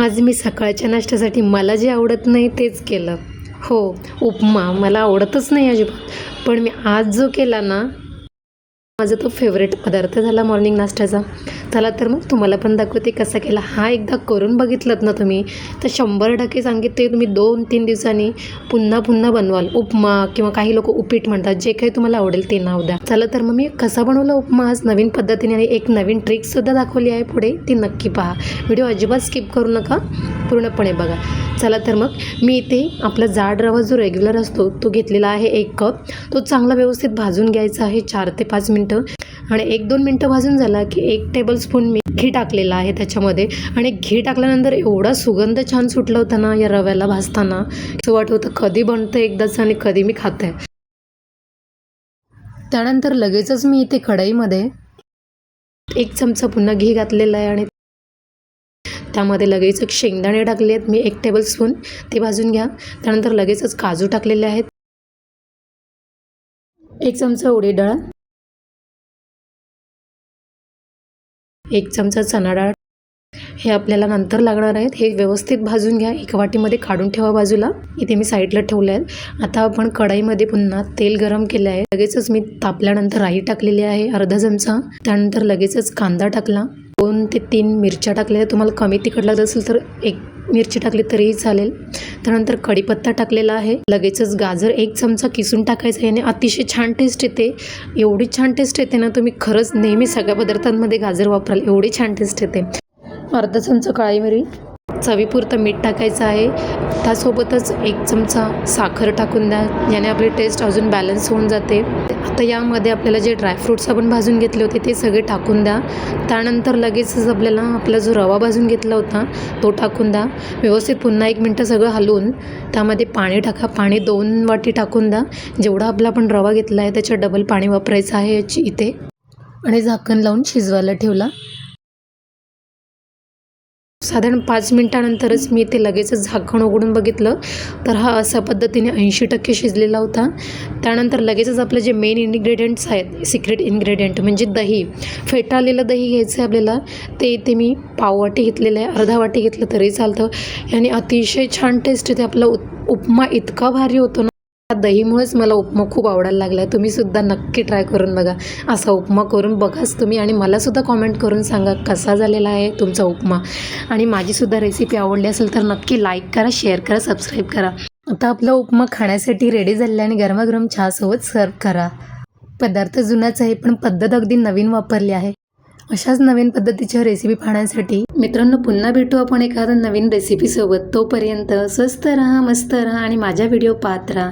आज मी सकाळच्या नाश्त्यासाठी मला जे आवडत नाही तेच केलं. हो उपमा मला आवडतच नाही अजिबात. पण मी आज जो केला ना माझा तो फेवरेट पदार्थ झाला मॉर्निंग नाश्त्याचा. चला तर मग तुम्हाला पण दाखवते कसा केला. हा एकदा करून बघितलं ना तुम्ही तर शंभर टक्के सांगितले तुम्ही दोन तीन दिवसांनी पुन्हा पुन्हा बनवाल. उपमा किंवा काही लोक उपीट म्हणतात जे काही तुम्हाला आवडेल ते नाव द्या. चला तर मग मी कसा बनवला उपमा? आज नवीन पद्धतीने आणि एक नवीन ट्रिकसुद्धा दाखवली आहे पुढे ती नक्की पहा. व्हिडिओ अजिबात स्किप करू नका पूर्णपणे बघा. चला तर मग मी इथे आपला जाड रवा जो रेग्युलर असतो तो घेतलेला आहे एक कप तो चांगला व्यवस्थित भाजून घ्यायचा आहे चार ते पाच मिनटं. आणि एक दोन मिनटं भाजून झाला की एक टेबलस्पून मी घी टाकलेला आहे त्याच्यामध्ये. आणि घी टाकल्यानंतर एवढा सुगंध छान सुटला होता ना या रव्याला भाजताना. असं वाटत होतं कधी बनतं एकदाच आणि कधी मी खाते. त्यानंतर लगेचच मी इथे कढईमध्ये एक चमचा पुन्हा घी घातलेला आहे आणि त्यामध्ये लगेचच शेंगदाणे टाकले आहेत. मी एक टेबलस्पून ते भाजून घ्या. त्यानंतर लगेचच काजू टाकलेले आहेत. एक चमचा उडीद डाळ. एक चमचा चणा डाळ. हे आपल्याला नंतर लागणार आहेत. हे व्यवस्थित भाजून घ्या. एका वाटीमध्ये काढून ठेवा बाजूला. इथे मी साईडला ठेवले आहेत. आता आपण कढईमध्ये पुन्हा तेल गरम केलं आहे. लगेचच मी तापल्यानंतर राई टाकलेली आहे. अर्धा चमचा. त्यानंतर लगेचच कांदा टाकला. दोन ते तीन मिरच्या टाकल्या. तुम्हाला कमी तिखट लागत असेल तर एक मिरची टाकली तरीही चालेल. त्यानंतर कढीपत्ता टाकलेला आहे. लगेचच गाजर एक चमचा किसून टाकायचा याने अतिशय छान टेस्ट येते. एवढी छान टेस्ट येते ना तुम्ही खरंच नेहमी सगळ्या पदार्थांमध्ये गाजर वापराल. एवढी छान टेस्ट येते. अर्धा चमचा काळी मिरी. चवीपुरतं मीठ टाकायचं आहे. त्यासोबतच एक चमचा साखर टाकून द्या. याने आपली टेस्ट अजून बॅलन्स होऊन जाते. आता यामध्ये आपल्याला जे ड्रायफ्रूट्स आपण भाजून घेतले होते ते सगळे टाकून द्या. त्यानंतर लगेचच आपल्याला आपला जो रवा भाजून घेतला होता तो टाकून द्या. व्यवस्थित पुन्हा एक मिनटं सगळं हलवून त्यामध्ये पाणी टाका. पाणी दोन वाटी टाकून द्या. जेवढा आपला आपण रवा घेतला आहे त्याच्या डबल पाणी वापरायचं आहे याची इथे. आणि झाकण लावून शिजवायला ठेवला. साधारण पाच मिनटानंतरच मी ते लगेचच झाकण उघडून बघितलं. तर हा अशा पद्धतीने ऐंशी टक्के शिजलेला होता. त्यानंतर लगेचच आपलं जे मेन इन्ग्रेडियंट्स आहेत सिक्रेट इन्ग्रेडियंट म्हणजे दही. फेटाळलेलं दही घ्यायचं आहे आपल्याला. ते इथे मी पाववाटी घेतलेलं आहे अर्धा वाटी घेतलं तरी चालतं. याने अतिशय छान टेस्ट इथे आपला उप उपमा इतका भारी होतो ना. हा दहीमुळेच मला उपमा खूप आवडायला लागला आहे तुम्हीसुद्धा नक्की ट्राय करून बघा. असा उपमा करून बघाच तुम्ही आणि मलासुद्धा कॉमेंट करून सांगा कसा झालेला आहे तुमचा उपमा. आणि माझीसुद्धा रेसिपी आवडली असेल तर नक्की लाईक करा शेअर करा सबस्क्राईब करा. आता आपला उपमा खाण्यासाठी रेडी झालेला आणि गरमागरम चहासोबत सर्व करा. पदार्थ जुनाच आहे पण पद्धत अगदी नवीन वापरली आहे. अशाच नवीन पद्धतीच्या रेसिपी पाहण्यासाठी मित्रांनो पुन्हा भेटू आपण एखाद्या नवीन रेसिपीसोबत तोपर्यंत स्वस्त राहा मस्त राहा आणि माझ्या व्हिडिओ पाहत राहा.